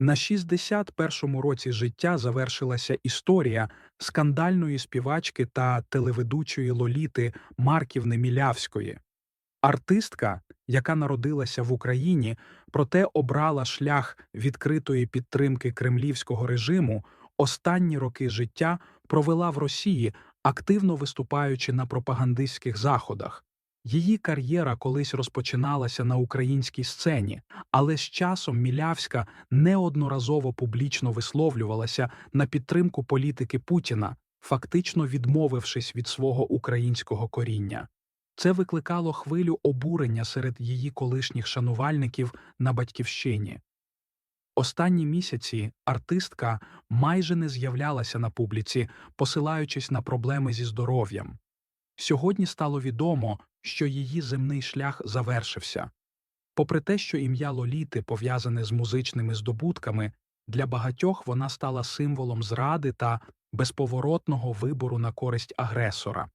На 61-му році життя завершилася історія скандальної співачки та телеведучої Лоліти Марківни Мілявської. Артистка, яка народилася в Україні, проте обрала шлях відкритої підтримки кремлівського режиму, останні роки життя провела в Росії, активно виступаючи на пропагандистських заходах. Її кар'єра колись розпочиналася на українській сцені, але з часом Мілявська неодноразово публічно висловлювалася на підтримку політики Путіна, фактично відмовившись від свого українського коріння. Це викликало хвилю обурення серед її колишніх шанувальників на батьківщині. Останні місяці артистка майже не з'являлася на публіці, посилаючись на проблеми зі здоров'ям. Сьогодні стало відомо, що її земний шлях завершився. Попри те, що ім'я Лоліти пов'язане з музичними здобутками, для багатьох вона стала символом зради та безповоротного вибору на користь агресора.